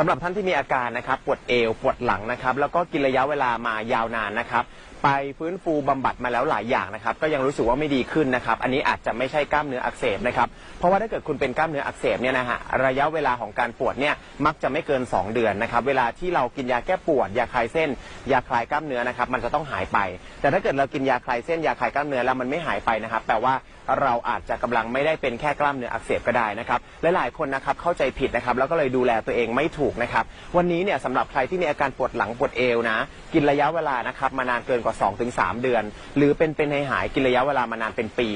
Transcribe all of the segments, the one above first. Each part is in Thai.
สำหรับท่านที่มีอาการนะครับปวดเอวปวดหลังนะครับแล้วก็กินระยะเวลามายาวนานนะครับไปฟื้นฟูบำบัดมาแล้วหลายอย่างนะครับก็ยังรู้สึกว่าไม่ดีขึ้นนะครับอันนี้อาจจะไม่ใช่กล้ามเนื้ออักเสบนะครับเพราะว่าถ้าเกิดคุณเป็นกล้ามเนื้ออักเสบเนี่ยนะฮะระยะเวลาของการปวดเนี่ยมักจะไม่เกิน 2 เดือนนะครับเวลาที่เรากินยาแก้ปวดยาคลายเส้น ยาคลายกล้ามเนื้อนะครับมันจะต้องหายไป แต่ถ้าเกิดเรากินยาคลายเส้นยาคลายกล้ามเนื้อแล้วมันไม่หายไปนะครับแปลว่าเราอาจจะกำลังไม่ได้เป็นแค่กล้ามเนื้ออักเสบก็ได้นะครับและหลายคนนะครับเข้าใจผิดนะครับแล้วก็เลยดูแลตัวเองไม่ถูกนะครับ วันนี้เนี่ยสำหรับใครที่มีอาการปวดหลังปวดเอวนะ กินระยะเวลานะครับมานานเกินกว่า 2-3 เดือน หรือเป็นเป็นให้หายกินระยะเวลามานานเป็นปี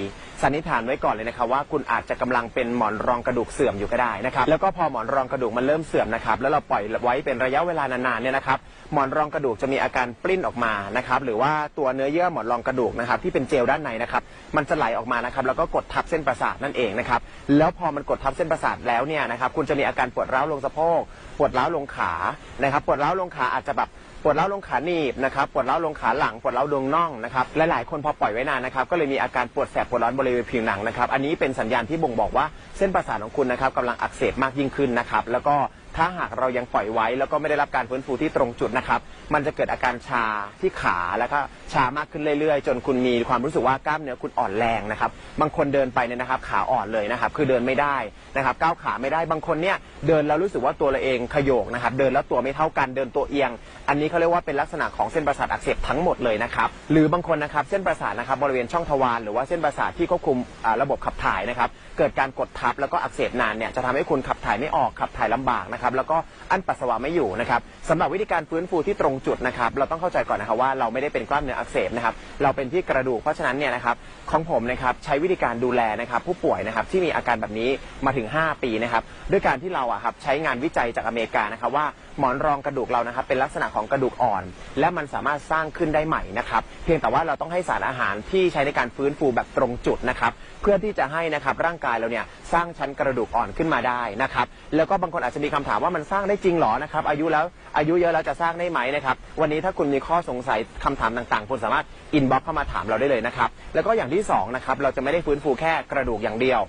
สันนิษฐานไว้ก่อนเลยนะครับว่าคุณอาจจะกำลังเป็นหมอนรองกระดูกเสื่อมอยู่ก็ได้นะครับ แล้วก็พอหมอนรองกระดูกมันเริ่มเสื่อมนะครับ แล้วเราปล่อยไว้เป็นระยะเวลานานๆเนี่ยนะครับ หมอนรองกระดูกจะมีอาการปลิ้นออกมานะครับ หรือว่าตัวเนื้อเยื่อหมอนรองกระดูกนะครับที่เป็นเจลด้านในนะครับ มันจะไหลออกมานะครับ แล้วก็กดทับเส้นประสาทนั่นเองนะครับ แล้วพอมันกดทับเส้นประสาทแล้วเนี่ยนะครับ คุณจะมีอาการปวดร้าวลงสะโพกวดร้าวลงขานะครับปวดร้าวลงขาอาจจะแบบปวดร้าวลงขาหนีบนะครับปวดร้าวลงขาหลังปวดร้าวดวงน่องนะครับหลายๆคนพอปล่อยไว้นานนะครับก็เลยมีอาการปวดแสบปวดร้อนบริเวณผิวหนังนะครับอันนี้เป็นสัญญาณที่บ่งบอกว่าเส้นประสาทของคุณนะครับกำลังอักเสบมากยิ่งขึ้นนะครับแล้วก็ ถ้าหากเรายังปล่อยไว้แล้วก็ไม่ได้รับการฟื้นฟูที่ตรงจุดนะครับ มันจะเกิดอาการชาที่ขาแล้วก็ชามากขึ้นเรื่อยๆ จนคุณมีความรู้สึกว่ากล้ามเนื้อคุณอ่อนแรงนะครับ บางคนเดินไปเนี่ยนะครับ ขาอ่อนเลยนะครับ คือเดินไม่ได้นะครับ ก้าวขาไม่ได้ บางคนเนี่ยเดินแล้วรู้สึกว่าตัวเราเองขยโยกนะครับ เดินแล้วตัวไม่เท่ากัน เดินตัวเอียง อันนี้เขาเรียกว่าเป็นลักษณะของเส้นประสาทอักเสบทั้งหมดเลยนะครับ หรือบางคนนะครับเส้นประสาทนะครับบริเวณช่องทวารหรือว่าเส้นประสาทที่ควบคุมระบบขับถ่ายนะครับ เกิดการกดทับแล้วก็อักเสบนานเนี่ยจะทำให้คุณขับถ่ายไม่ออกขับถ่ายลำบากนะครับแล้วก็อั้นปัสสาวะไม่อยู่นะครับสำหรับวิธีการฟื้นฟูที่ตรงจุดนะครับเราต้องเข้าใจก่อนนะครับว่าเราไม่ได้เป็นกล้ามเนื้ออักเสบนะครับเราเป็นที่กระดูกเพราะฉะนั้นเนี่ยนะครับของผมนะครับใช้วิธีการดูแลนะครับผู้ป่วยนะครับที่มีอาการแบบนี้มาถึง 5 ปีนะครับด้วยการที่เราอะครับใช้งานวิจัยจากอเมริกานะครับว่าหมอนรองกระดูกเรานะครับเป็นลักษณะของกระดูกอ่อน และมันสามารถสร้างขึ้นได้ใหม่นะครับเพียงแต่ว่าเราต้องให้สารอาหารที่ใช้ในการฟื้นฟูแบบตรงจุดนะครับเพื่อที่จะให้นะครับร่างกายเราเนี่ยสร้างชั้นกระดูกอ่อนขึ้นมาได้นะครับแล้วก็บางคนอาจจะมีคำถามว่ามันสร้างได้จริงหรอนะครับอายุแล้วอายุเยอะแล้วจะสร้างได้ไหมนะครับวันนี้ถ้าคุณมีข้อสงสัยคำถามต่างๆ คุณสามารถอินบ็อกเข้ามาถามเราได้เลยนะครับแล้วก็อย่างที่สองนะครับเราจะไม่ได้ฟื้นฟูแค่กระดูกอย่างเดียว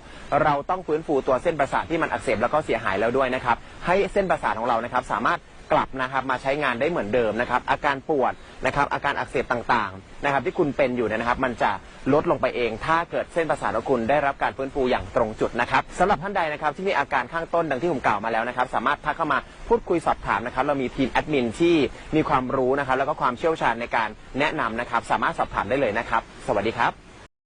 เราต้องฟื้นฟูตัวเส้นประสาทที่มันอักเสบแล้วก็เสียหายแล้วด้วยนะครับให้เส้นประสาทของเรานะครับสามารถ กลับนะครับมาใช้งานได้เหมือนเดิมนะครับอาการปวดนะครับอาการอักเสบต่างๆนะครับที่คุณเป็นอยู่เนี่ยนะครับ มันจะลดลงไปเอง ถ้าเกิดเส้นประสาทของคุณได้รับการฟื้นฟูอย่างตรงจุดนะครับสำหรับท่านใดนะครับที่มีอาการข้างต้นดังที่ผมกล่าวมาแล้วนะครับ สามารถทักเข้ามาพูดคุยสอบถามนะครับเรามีทีมแอดมินที่มีความรู้นะครับแล้วก็ความเชี่ยวชาญในการแนะนำนะครับสามารถสอบถามได้เลยนะครับ สวัสดีครับ